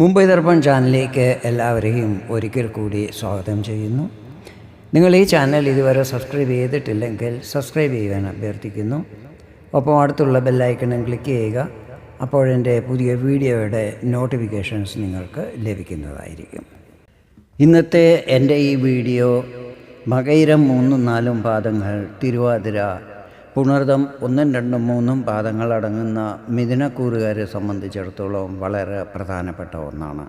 മുംബൈ ദർപ്പൺ ചാനലിലേക്ക് എല്ലാവരെയും ഒരിക്കൽ കൂടി സ്വാഗതം ചെയ്യുന്നു. നിങ്ങൾ ഈ ചാനൽ ഇതുവരെ സബ്സ്ക്രൈബ് ചെയ്തിട്ടില്ലെങ്കിൽ സബ്സ്ക്രൈബ് ചെയ്യാൻ അഭ്യർത്ഥിക്കുന്നു. ഒപ്പം അടുത്തുള്ള ബെല്ലൈക്കണും ക്ലിക്ക് ചെയ്യുക. അപ്പോഴെന്റെ പുതിയ വീഡിയോയുടെ നോട്ടിഫിക്കേഷൻസ് നിങ്ങൾക്ക് ലഭിക്കുന്നതായിരിക്കും. ഇന്നത്തെ എന്റെ ഈ വീഡിയോ മകയിരം മൂന്നും നാലും പാദങ്ങൾ തിരുവാതിര പുണർദം ഒന്നും രണ്ടും മൂന്നും പാദങ്ങൾ അടങ്ങുന്ന മിഥുനക്കൂറുകാരെ സംബന്ധിച്ചിടത്തോളം വളരെ പ്രധാനപ്പെട്ട ഒന്നാണ്.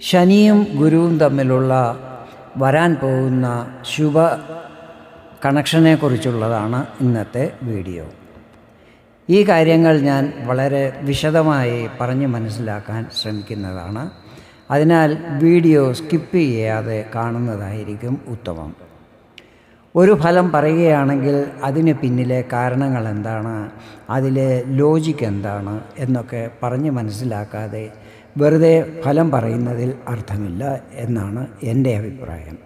ശനിയും ഗുരുവും തമ്മിലുള്ള വരാൻ പോകുന്ന ശുഭ കണക്ഷനെക്കുറിച്ചുള്ളതാണ് ഇന്നത്തെ വീഡിയോ. ഈ കാര്യങ്ങൾ ഞാൻ വളരെ വിശദമായി പറഞ്ഞ് മനസ്സിലാക്കാൻ ശ്രമിക്കുന്നതാണ്. അതിനാൽ വീഡിയോ സ്കിപ്പ് ചെയ്യാതെ കാണുന്നതായിരിക്കും ഉത്തമം. ഒരു ഫലം പറയുകയാണെങ്കിൽ അതിന് പിന്നിലെ കാരണങ്ങൾ എന്താണ്? അതിലെ ലോജിക്ക് എന്താണ്? എന്നൊക്കെ പറഞ്ഞ് മനസ്സിലാക്കാതെ വെറുതെ ഫലം പറയുന്നതിൽ അർത്ഥമില്ല എന്നാണ് എന്റെ അഭിപ്രായം.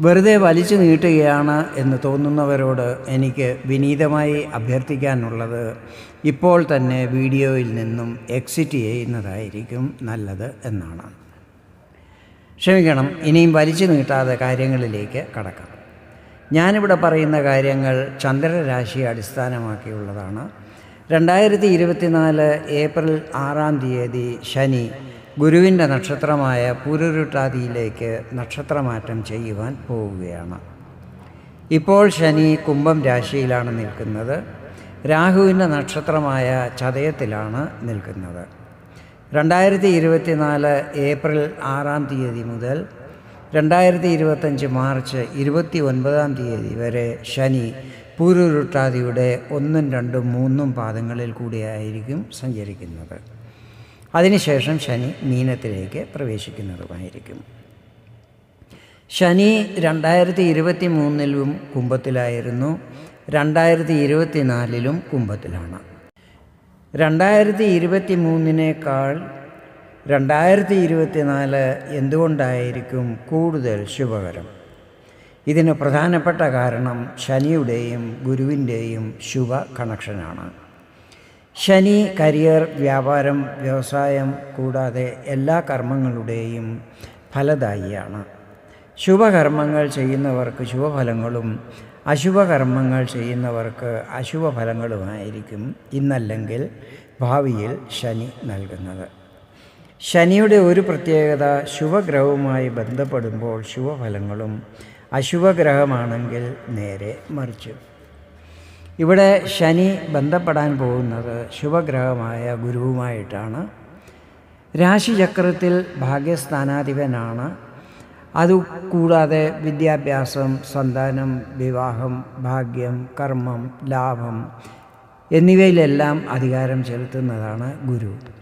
വെറുതെ വലിച്ചു നീട്ടുകയാണ് എന്ന് തോന്നുന്നവരോട് എനിക്ക് വിനീതമായി അഭ്യർത്ഥിക്കാനുള്ളത് ഇപ്പോൾ തന്നെ വീഡിയോയിൽ നിന്നും എക്സിറ്റ് ചെയ്യുന്നതായിരിക്കും നല്ലത് എന്നാണ്. ക്ഷമിക്കണം ഇനിയും വലിച്ചു നീട്ടാതെ കാര്യങ്ങളിലേക്ക് കടക്കാം. ഞാനിവിടെ പറയുന്ന കാര്യങ്ങൾ ചന്ദ്രരാശിയെ അടിസ്ഥാനമാക്കിയുള്ളതാണ്. രണ്ടായിരത്തി ഇരുപത്തിനാല് ഏപ്രിൽ ആറാം തീയതി ശനി ഗുരുവിന്റെ നക്ഷത്രമായ പുരുരുട്ടാതിയിലേക്ക് നക്ഷത്രമാറ്റം ചെയ്യുവാൻ പോവുകയാണ്. ഇപ്പോൾ ശനി കുംഭം രാശിയിലാണ് നിൽക്കുന്നത്. രാഹുവിന്റെ നക്ഷത്രമായ ചതയത്തിലാണ് നിൽക്കുന്നത്. രണ്ടായിരത്തി ഇരുപത്തിനാല് ഏപ്രിൽ ആറാം തീയതി മുതൽ രണ്ടായിരത്തി ഇരുപത്തഞ്ച് മാർച്ച് ഇരുപത്തി ഒൻപതാം തീയതി വരെ ശനി പൂരുരുട്ടാതിയുടെ ഒന്നും രണ്ടും മൂന്നും പാദങ്ങളിൽ കൂടിയായിരിക്കും സഞ്ചരിക്കുന്നത്. അതിനുശേഷം ശനി മീനത്തിലേക്ക് പ്രവേശിക്കുന്നതുമായിരിക്കും. ശനി രണ്ടായിരത്തി ഇരുപത്തി മൂന്നിലും കുംഭത്തിലായിരുന്നു. രണ്ടായിരത്തി ഇരുപത്തിനാലിലും കുംഭത്തിലാണ്. രണ്ടായിരത്തി ഇരുപത്തി മൂന്നിനേക്കാൾ രണ്ടായിരത്തി ഇരുപത്തിനാല് എന്തുകൊണ്ടായിരിക്കും കൂടുതൽ ശുഭകരം? ഇതിന് പ്രധാനപ്പെട്ട കാരണം ശനിയുടെയും ഗുരുവിന്റെയും ശുഭ കണക്ഷനാണ്. ശനി കരിയർ വ്യാപാരം വ്യവസായം കൂടാതെ എല്ലാ കർമ്മങ്ങളുടെയും ഫലദായിയാണ്. ശുഭകർമ്മങ്ങൾ ചെയ്യുന്നവർക്ക് ശുഭഫലങ്ങളും അശുഭകർമ്മങ്ങൾ ചെയ്യുന്നവർക്ക് അശുഭഫലങ്ങളുമായിരിക്കും ഇന്നല്ലെങ്കിൽ ഭാവിയിൽ ശനി നൽകുന്നത്. ശനിയുടെ ഒരു പ്രത്യേകത ശുഭഗ്രഹവുമായി ബന്ധപ്പെടുമ്പോൾ ശുഭഫലങ്ങളും അശുഭഗ്രഹമാണെങ്കിൽ നേരെ മറിച്ച്. ഇവിടെ ശനി ബന്ധപ്പെടാൻ പോകുന്നത് ശുഭഗ്രഹമായ ഗുരുവുമായിട്ടാണ്. രാശിചക്രത്തിൽ ഭാഗ്യസ്ഥാനാധിപനാണ്. അതുകൂടാതെ വിദ്യാഭ്യാസം സന്താനം വിവാഹം ഭാഗ്യം കർമ്മം ലാഭം എന്നിവയിലെല്ലാം അധികാരം ചെലുത്തുന്നതാണ് ഗുരു.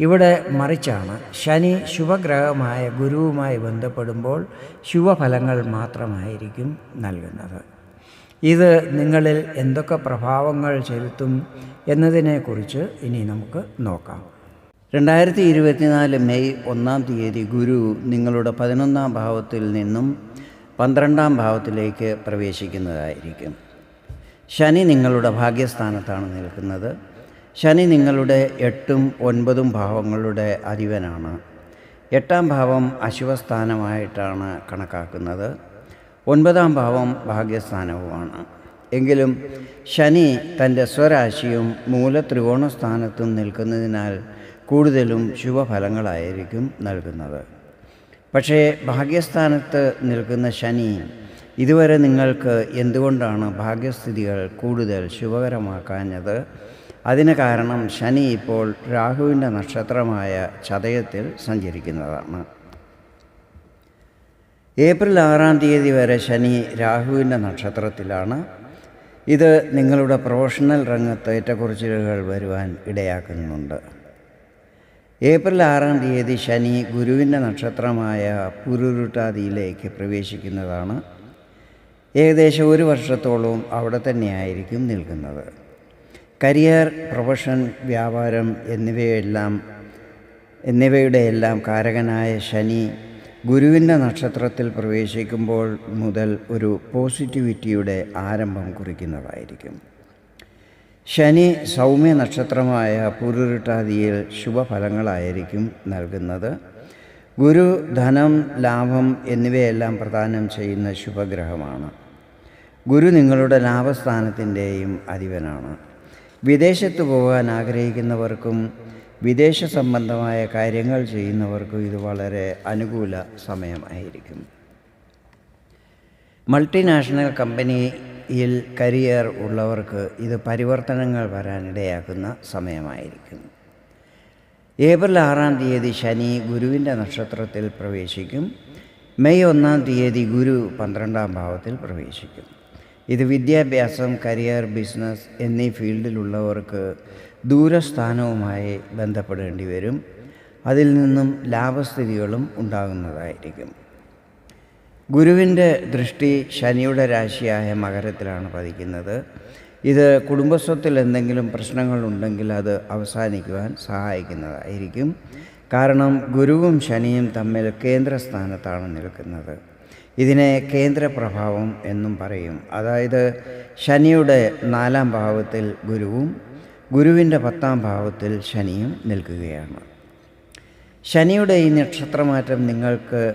ഇവിടെ മറിച്ചാണ്. ശനി ശുഭഗ്രഹമായ ഗുരുവുമായി ബന്ധപ്പെടുമ്പോൾ ശുഭഫലങ്ങൾ മാത്രമായിരിക്കും നൽകുന്നത്. ഇത് നിങ്ങളിൽ എന്തൊക്കെ പ്രഭാവങ്ങൾ ചെലുത്തും എന്നതിനെക്കുറിച്ച് ഇനി നമുക്ക് നോക്കാം. രണ്ടായിരത്തി ഇരുപത്തിനാല് മെയ് ഒന്നാം തീയതി ഗുരു നിങ്ങളുടെ പതിനൊന്നാം ഭാവത്തിൽ നിന്നും പന്ത്രണ്ടാം ഭാവത്തിലേക്ക് പ്രവേശിക്കുന്നതായിരിക്കും. ശനി നിങ്ങളുടെ ഭാഗ്യസ്ഥാനത്താണ് നിൽക്കുന്നത്. ശനി നിങ്ങളുടെ എട്ടും ഒൻപതും ഭാവങ്ങളുടെ അധിപനാണ്. എട്ടാം ഭാവം അശുഭസ്ഥാനമായിട്ടാണ് കണക്കാക്കുന്നത്. ഒൻപതാം ഭാവം ഭാഗ്യസ്ഥാനവുമാണ്. എങ്കിലും ശനി തന്റെ സ്വരാശിയും മൂലത്രികോണ സ്ഥാനത്തും നിൽക്കുന്നതിനാൽ കൂടുതലും ശുഭഫലങ്ങളായിരിക്കും നൽകുന്നത്. പക്ഷേ ഭാഗ്യസ്ഥാനത്ത് നിൽക്കുന്ന ശനി ഇതുവരെ നിങ്ങൾക്ക് എന്തുകൊണ്ടാണ് ഭാഗ്യസ്ഥിതികൾ കൂടുതൽ ശുഭകരമാക്കാഞ്ഞത്? അതിന് കാരണം ശനി ഇപ്പോൾ രാഹുവിന്റെ നക്ഷത്രമായ ചതയത്തിൽ സഞ്ചരിക്കുന്നതാണ്. ഏപ്രിൽ ആറാം തീയതി വരെ ശനി രാഹുവിന്റെ നക്ഷത്രത്തിലാണ്. ഇത് നിങ്ങളുടെ പ്രൊഫഷണൽ രംഗത്ത് ഏറ്റക്കുറച്ചിലുകൾ വരുവാൻ ഇടയാക്കുന്നുണ്ട്. ഏപ്രിൽ ആറാം തീയതി ശനി ഗുരുവിന്റെ നക്ഷത്രമായ പുരുരുട്ടാതിയിലേക്ക് പ്രവേശിക്കുന്നതാണ്. ഏകദേശം ഒരു വർഷത്തോളവും അവിടെ തന്നെയായിരിക്കും നിൽക്കുന്നത്. കരിയർ പ്രൊഫഷൻ വ്യാപാരം എന്നിവയെല്ലാം എന്നിവയുടെ എല്ലാം കാരകനായ ശനി ഗുരുവിന്റെ നക്ഷത്രത്തിൽ പ്രവേശിക്കുമ്പോൾ മുതൽ ഒരു പോസിറ്റിവിറ്റിയുടെ ആരംഭം കുറിക്കുന്നതായിരിക്കും. ശനി സൗമ്യ നക്ഷത്രമായ പുരുരുട്ടാതിയിൽ ശുഭഫലങ്ങളായിരിക്കും നൽകുന്നത്. ഗുരു ധനം ലാഭം എന്നിവയെല്ലാം പ്രദാനം ചെയ്യുന്ന ശുഭഗ്രഹമാണ്. ഗുരു നിങ്ങളുടെ ലാഭസ്ഥാനത്തിന്റെയും അധിപനാണ്. വിദേശത്ത് പോകാൻ ആഗ്രഹിക്കുന്നവർക്കും വിദേശ സംബന്ധമായ കാര്യങ്ങൾ ചെയ്യുന്നവർക്കും ഇത് വളരെ അനുകൂല സമയമായിരിക്കും. മൾട്ടിനാഷണൽ കമ്പനിയിൽ കരിയർ ഉള്ളവർക്ക് ഇത് പരിവർത്തനങ്ങൾ വരാനിടയാക്കുന്ന സമയമായിരിക്കും. ഏപ്രിൽ ആറാം തീയതി ശനി ഗുരുവിന്റെ നക്ഷത്രത്തിൽ പ്രവേശിക്കും. മെയ് ഒന്നാം തീയതി ഗുരു പന്ത്രണ്ടാം ഭാവത്തിൽ പ്രവേശിക്കും. ഇത് വിദ്യാഭ്യാസം കരിയർ ബിസിനസ് എന്നീ ഫീൽഡിലുള്ളവർക്ക് ദൂരസ്ഥാനവുമായി ബന്ധപ്പെടേണ്ടി വരും. അതിൽ നിന്നും ലാഭസ്ഥിതികളും ഉണ്ടാകുന്നതായിരിക്കും. ഗുരുവിന്റെ ദൃഷ്ടി ശനിയുടെ രാശിയായ മകരത്തിലാണ് പതിക്കുന്നത്. ഇത് കുടുംബസ്വത്തിൽ എന്തെങ്കിലും പ്രശ്നങ്ങളുണ്ടെങ്കിൽ അത് അവസാനിക്കുവാൻ സഹായിക്കുന്നതായിരിക്കും. കാരണം ഗുരുവും ശനിയും തമ്മിൽ കേന്ദ്രസ്ഥാനത്താണ് നിൽക്കുന്നത്. ഇതിനെ കേന്ദ്രപ്രഭാവം എന്നും പറയും. അതായത് ശനിയുടെ നാലാം ഭാവത്തിൽ ഗുരുവും ഗുരുവിന്റെ പത്താം ഭാവത്തിൽ ശനിയും നിൽക്കുകയാണ്. ശനിയുടെ ഈ നക്ഷത്രമാറ്റം നിങ്ങൾക്ക്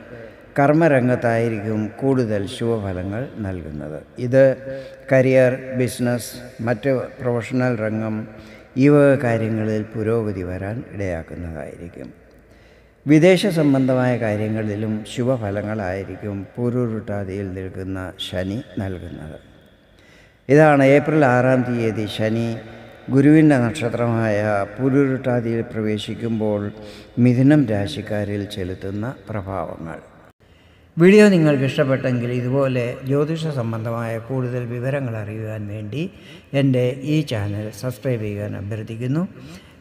കർമ്മരംഗത്തായിരിക്കും കൂടുതൽ ശുഭഫലങ്ങൾ നൽകുന്നത്. ഇത് കരിയർ ബിസിനസ് മറ്റ് പ്രൊഫഷണൽ രംഗം ഈ വക കാര്യങ്ങളിൽ പുരോഗതി വരാൻ ഇടയാക്കുന്നതായിരിക്കും. വിദേശ സംബന്ധമായ കാര്യങ്ങളിലും ശുഭഫലങ്ങളായിരിക്കും പൂരുരുട്ടാതിയിൽ നിൽക്കുന്ന ശനി നൽകുന്നത്. ഇതാണ് ഏപ്രിൽ ആറാം തീയതി ശനി. ഗുരുവിന്റെ നക്ഷത്രമായ പുരുരുട്ടാതിയിൽ പ്രവേശിക്കുമ്പോൾ മിഥുനം രാശിക്കാരിൽ ചെലുത്തുന്ന പ്രഭാവങ്ങൾ. വീഡിയോ നിങ്ങൾക്ക് ഇഷ്ടപ്പെട്ടെങ്കിൽ ഇതുപോലെ ജ്യോതിഷ സംബന്ധമായ കൂടുതൽ വിവരങ്ങൾ അറിയുവാൻ വേണ്ടി എന്റെ ഈ ചാനൽ സബ്സ്ക്രൈബ് ചെയ്യാൻ അഭ്യർത്ഥിക്കുന്നു.